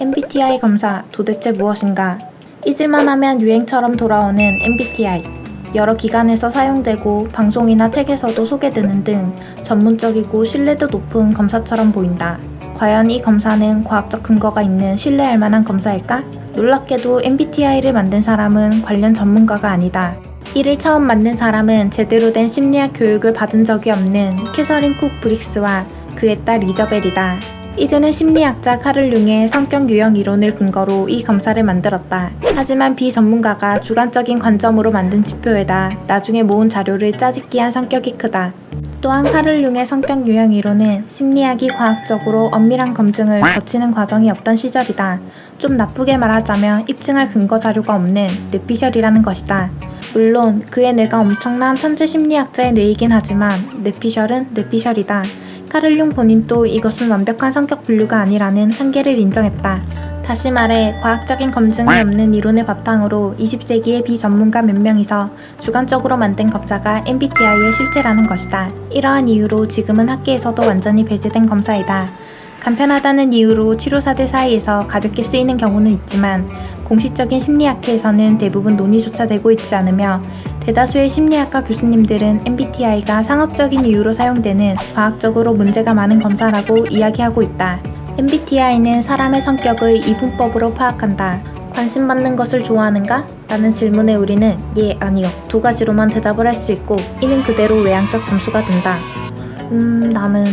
MBTI 검사 도대체 무엇인가? 잊을만 하면 유행처럼 돌아오는 MBTI. 여러 기관에서 사용되고 방송이나 책에서도 소개되는 등 전문적이고 신뢰도 높은 검사처럼 보인다. 과연 이 검사는 과학적 근거가 있는 신뢰할 만한 검사일까? 놀랍게도 MBTI를 만든 사람은 관련 전문가가 아니다. 이를 처음 만든 사람은 제대로 된 심리학 교육을 받은 적이 없는 캐서린 쿡 브릭스와 그의 딸 이저벨이다. 이들은 심리학자 카를 융의 성격 유형 이론을 근거로 이 검사를 만들었다. 하지만 비전문가가 주관적인 관점으로 만든 지표에다 나중에 모은 자료를 짜집기한 성격이 크다. 또한 카를 융의 성격 유형 이론은 심리학이 과학적으로 엄밀한 검증을 거치는 과정이 없던 시절이다. 좀 나쁘게 말하자면 입증할 근거 자료가 없는 뇌피셜이라는 것이다. 물론 그의 뇌가 엄청난 천재 심리학자의 뇌이긴 하지만 뇌피셜은 뇌피셜이다. 카를 융 본인도 이것은 완벽한 성격 분류가 아니라는 한계를 인정했다. 다시 말해 과학적인 검증이 없는 이론을 바탕으로 20세기의 비전문가 몇 명이서 주관적으로 만든 검사가 MBTI의 실체라는 것이다. 이러한 이유로 지금은 학계에서도 완전히 배제된 검사이다. 간편하다는 이유로 치료사들 사이에서 가볍게 쓰이는 경우는 있지만 공식적인 심리학회에서는 대부분 논의조차 되고 있지 않으며 대다수의 심리학과 교수님들은 MBTI가 상업적인 이유로 사용되는 과학적으로 문제가 많은 검사라고 이야기하고 있다. MBTI는 사람의 성격을 이분법으로 파악한다. 관심 받는 것을 좋아하는가? 라는 질문에 우리는 예, 아니요. 두 가지로만 대답을 할 수 있고 이는 그대로 외향적 점수가 된다. 음, 나는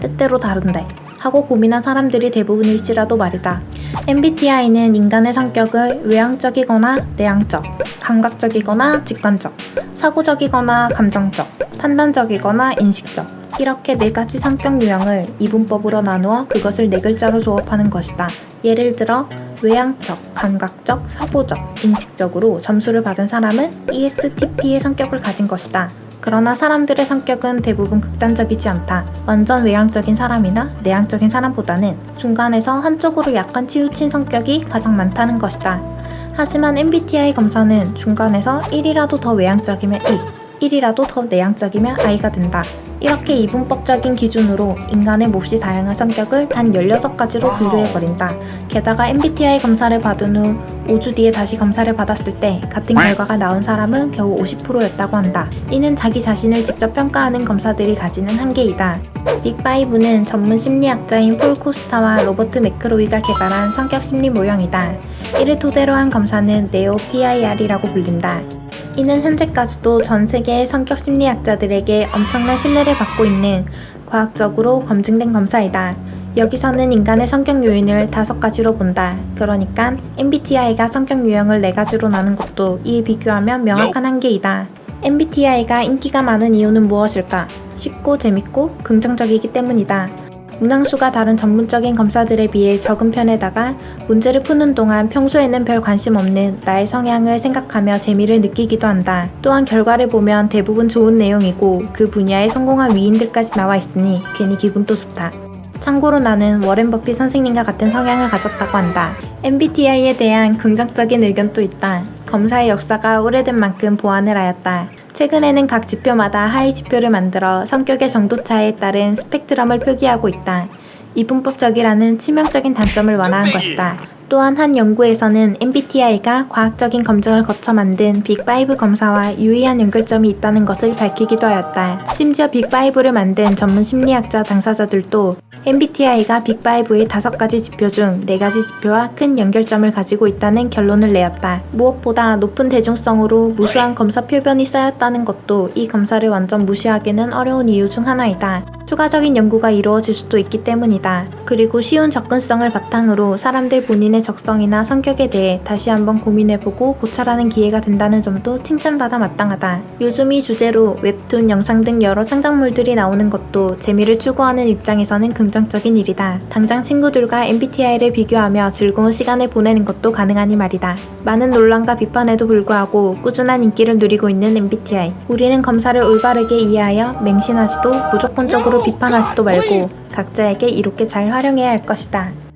때때로 다른데. 하고 고민한 사람들이 대부분일지라도 말이다. MBTI는 인간의 성격을 외향적이거나 내향적, 감각적이거나 직관적, 사고적이거나 감정적, 판단적이거나 인식적, 이렇게 네 가지 성격 유형을 이분법으로 나누어 그것을 네 글자로 조합하는 것이다. 예를 들어 외향적, 감각적, 사고적, 인식적으로 점수를 받은 사람은 ESTP의 성격을 가진 것이다. 그러나 사람들의 성격은 대부분 극단적이지 않다. 완전 외향적인 사람이나 내향적인 사람보다는 중간에서 한쪽으로 약간 치우친 성격이 가장 많다는 것이다. 하지만 MBTI 검사는 중간에서 1이라도 더 외향적이면 E, 1이라도 더 내향적이면 I가 된다. 이렇게 이분법적인 기준으로 인간의 몹시 다양한 성격을 단 16가지로 분류해버린다. 게다가 MBTI 검사를 받은 후 5주 뒤에 다시 검사를 받았을 때 같은 결과가 나온 사람은 겨우 50%였다고 한다. 이는 자기 자신을 직접 평가하는 검사들이 가지는 한계이다. 빅5는 전문 심리학자인 폴 코스타와 로버트 맥크로이가 개발한 성격 심리 모형이다. 이를 토대로 한 검사는 네오 PIR이라고 불린다. 이는 현재까지도 전 세계의 성격 심리학자들에게 엄청난 신뢰를 받고 있는 과학적으로 검증된 검사이다. 여기서는 인간의 성격 요인을 다섯 가지로 본다. 그러니까 MBTI가 성격 유형을 네 가지로 나눈 것도 이에 비교하면 명확한 한계이다. MBTI가 인기가 많은 이유는 무엇일까? 쉽고 재밌고 긍정적이기 때문이다. 문항수가 다른 전문적인 검사들에 비해 적은 편에다가 문제를 푸는 동안 평소에는 별 관심 없는 나의 성향을 생각하며 재미를 느끼기도 한다. 또한 결과를 보면 대부분 좋은 내용이고 그 분야에 성공한 위인들까지 나와 있으니 괜히 기분도 좋다. 참고로 나는 워렌 버핏 선생님과 같은 성향을 가졌다고 한다. MBTI에 대한 긍정적인 의견도 있다. 검사의 역사가 오래된 만큼 보완을 하였다. 최근에는 각 지표마다 하위 지표를 만들어 성격의 정도 차에 따른 스펙트럼을 표기하고 있다. 이분법적이라는 치명적인 단점을 완화한 것이다. 또한 한 연구에서는 MBTI가 과학적인 검증을 거쳐 만든 빅5 검사와 유의한 연결점이 있다는 것을 밝히기도 하였다. 심지어 빅5를 만든 전문 심리학자 당사자들도 MBTI가 빅5의 다섯 가지 지표 중 네 가지 지표와 큰 연결점을 가지고 있다는 결론을 내었다. 무엇보다 높은 대중성으로 무수한 검사 표변이 쌓였다는 것도 이 검사를 완전 무시하기는 어려운 이유 중 하나이다. 추가적인 연구가 이루어질 수도 있기 때문이다. 그리고 쉬운 접근성을 바탕으로 사람들 본인의 적성이나 성격에 대해 다시 한번 고민해보고 고찰하는 기회가 된다는 점도 칭찬받아 마땅하다. 요즘 이 주제로 웹툰, 영상 등 여러 창작물들이 나오는 것도 재미를 추구하는 입장에서는 긍정적인 일이다. 당장 친구들과 MBTI를 비교하며 즐거운 시간을 보내는 것도 가능하니 말이다. 많은 논란과 비판에도 불구하고 꾸준한 인기를 누리고 있는 MBTI. 우리는 검사를 올바르게 이해하여 맹신하지도 무조건적으로 비판하지도 말고 각자에게 이롭게 잘 활용해야 할 것이다.